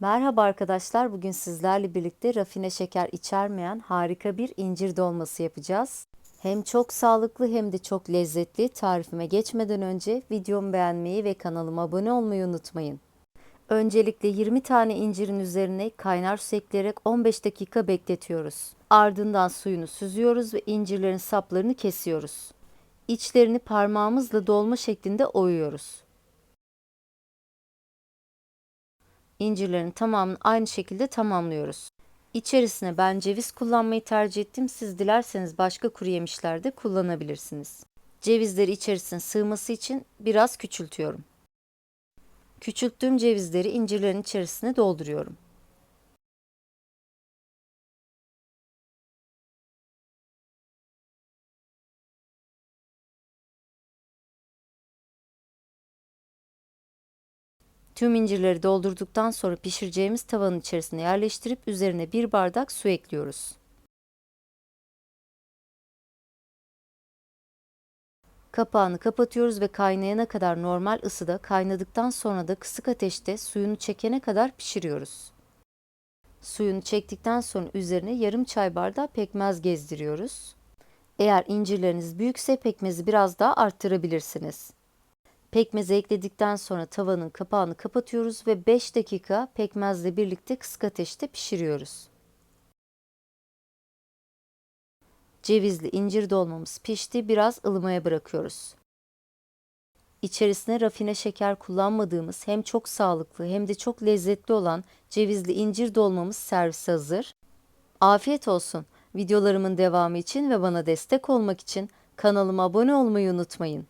Merhaba arkadaşlar. Bugün sizlerle birlikte rafine şeker içermeyen harika bir incir dolması yapacağız. Hem çok sağlıklı hem de çok lezzetli. Tarifime geçmeden önce videomu beğenmeyi ve kanalıma abone olmayı unutmayın. Öncelikle 20 tane incirin üzerine kaynar su ekleyerek 15 dakika bekletiyoruz. Ardından suyunu süzüyoruz ve incirlerin saplarını kesiyoruz. İçlerini parmağımızla dolma şeklinde oyuyoruz. İncirlerin tamamını aynı şekilde tamamlıyoruz. İçerisine ben ceviz kullanmayı tercih ettim. Siz dilerseniz başka kuru yemişler de kullanabilirsiniz. Cevizleri içerisine sığması için biraz küçültüyorum. Küçülttüğüm cevizleri incirlerin içerisine dolduruyorum. Tüm incirleri doldurduktan sonra pişireceğimiz tavanın içerisine yerleştirip üzerine bir bardak su ekliyoruz. Kapağını kapatıyoruz ve kaynayana kadar normal ısıda kaynadıktan sonra da kısık ateşte suyunu çekene kadar pişiriyoruz. Suyunu çektikten sonra üzerine yarım çay bardağı pekmez gezdiriyoruz. Eğer incirleriniz büyükse pekmezi biraz daha arttırabilirsiniz. Pekmezi ekledikten sonra tavanın kapağını kapatıyoruz ve 5 dakika pekmezle birlikte kısık ateşte pişiriyoruz. Cevizli incir dolmamız pişti, biraz ılımaya bırakıyoruz. İçerisine rafine şeker kullanmadığımız hem çok sağlıklı hem de çok lezzetli olan cevizli incir dolmamız servise hazır. Afiyet olsun. Videolarımın devamı için ve bana destek olmak için kanalıma abone olmayı unutmayın.